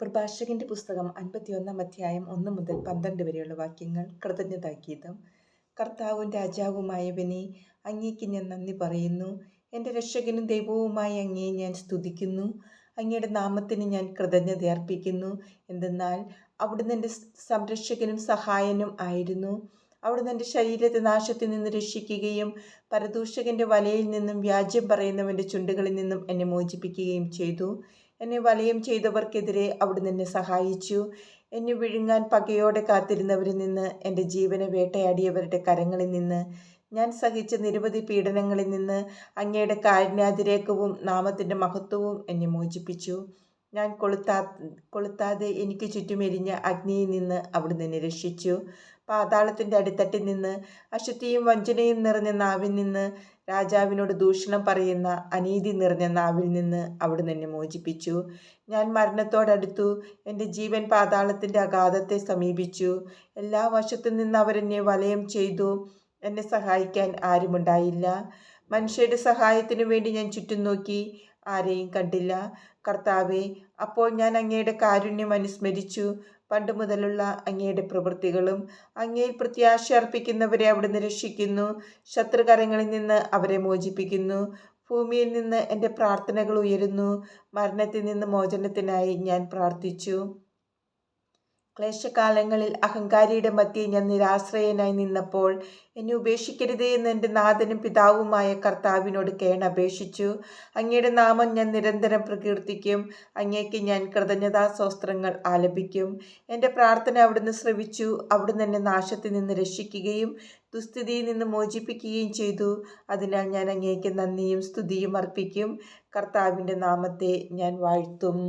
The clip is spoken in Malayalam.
പ്രഭാഷകന്റെ പുസ്തകം അൻപത്തിയൊന്നാം അധ്യായം ഒന്ന് മുതൽ പന്ത്രണ്ട് വരെയുള്ള വാക്യങ്ങൾ കൃതജ്ഞതാഗീതം. കർത്താവും രാജാവുമായവനെ അങ്ങേക്ക് ഞാൻ നന്ദി പറയുന്നു. എന്റെ രക്ഷകനും ദൈവവുമായി അങ്ങയെ ഞാൻ സ്തുതിക്കുന്നു. അങ്ങയുടെ നാമത്തിന് ഞാൻ കൃതജ്ഞത അർപ്പിക്കുന്നു. എന്തെന്നാൽ അവിടുന്ന് എന്റെ സംരക്ഷകനും സഹായനും ആയിരുന്നു. അവിടുന്ന് എന്റെ ശരീരത്തെ നാശത്തിൽ നിന്ന് രക്ഷിക്കുകയും പരദൂഷകന്റെ വലയിൽ നിന്നും വ്യാജ്യം പറയുന്നവന്റെ ചുണ്ടുകളിൽ നിന്നും എന്നെ മോചിപ്പിക്കുകയും ചെയ്തു. എന്നെ വലയം ചെയ്തവർക്കെതിരെ അവിടുന്ന് എന്നെ സഹായിച്ചു. എന്നെ വിഴുങ്ങാൻ പകയോടെ കാത്തിരുന്നവരിൽ നിന്ന് എന്റെ ജീവനെ വേട്ടയാടിയവരുടെ കരങ്ങളിൽ നിന്ന് ഞാൻ സഹിച്ച നിരവധി പീഡനങ്ങളിൽ നിന്ന് അങ്ങയുടെ കാരുണ്യാതിരേക്കവും നാമത്തിന്റെ മഹത്വവും എന്നെ മോചിപ്പിച്ചു. ഞാൻ കൊളുത്താ കൊളുത്താതെ എനിക്ക് ചുറ്റുമെരിഞ്ഞ അഗ്നിയിൽ നിന്ന് അവിടുന്ന് എന്നെ രക്ഷിച്ചു. പാതാളത്തിന്റെ അടിത്തട്ടിൽ നിന്ന് അശുദ്ധിയും വഞ്ചനയും നിറഞ്ഞ നാവിൽ നിന്ന് രാജാവിനോട് ദൂഷണം പറയുന്ന അനീതി നിറഞ്ഞ നാവിൽ നിന്ന് അവിടുന്ന് എന്നെ മോചിപ്പിച്ചു. ഞാൻ മരണത്തോടടുത്തു എന്റെ ജീവൻ പാതാളത്തിന്റെ അഗാധത്തെ സമീപിച്ചു. എല്ലാ വശത്തു നിന്ന് അവരെന്നെ വലയം ചെയ്തു. എന്നെ സഹായിക്കാൻ ആരുമുണ്ടായില്ല. മനുഷ്യരുടെ സഹായത്തിനു വേണ്ടി ഞാൻ ചുറ്റും നോക്കി. ആരെയും കണ്ടില്ല. കർത്താവെ അപ്പോൾ ഞാൻ അങ്ങയുടെ കാരുണ്യം അനുസ്മരിച്ചു. പണ്ട് മുതലുള്ള അങ്ങയുടെ പ്രവൃത്തികളും അങ്ങയിൽ പ്രത്യാശ അർപ്പിക്കുന്നവരെ അവിടുന്ന് രക്ഷിക്കുന്നു. ശത്രുകരങ്ങളിൽ നിന്ന് അവരെ മോചിപ്പിക്കുന്നു. ഭൂമിയിൽ നിന്ന് എന്റെ പ്രാർത്ഥനകൾ ഉയരുന്നു. മരണത്തിൽ നിന്ന് മോചനത്തിനായി ഞാൻ പ്രാർത്ഥിച്ചു. ക്ലേശകാലങ്ങളിൽ അഹങ്കാരിയുടെ മധ്യേ ഞാൻ നിരാശ്രയനായി നിന്നപ്പോൾ എന്നെ ഉപേക്ഷിക്കരുതേ എന്ന് എന്റെ നാഥനും പിതാവുമായ കർത്താവിനോട് കേണപേക്ഷിച്ചു അങ്ങയുടെ നാമം ഞാൻ നിരന്തരം പ്രകീർത്തിക്കും. അങ്ങേക്ക് ഞാൻ കൃതജ്ഞതാസ്വസ്ത്രങ്ങൾ ആലപിക്കും. എന്റെ പ്രാർത്ഥന അവിടുന്ന് ശ്രവിച്ചു. അവിടുന്ന് എന്നെ നാശത്തിൽ നിന്ന് രക്ഷിക്കുകയും ദുസ്ഥിതിയിൽ നിന്ന് മോചിപ്പിക്കുകയും ചെയ്തു. അതിനാൽ ഞാൻ അങ്ങേക്ക് നന്ദിയും സ്തുതിയും അർപ്പിക്കും. കർത്താവിന്റെ നാമത്തെ ഞാൻ വാഴ്ത്തും.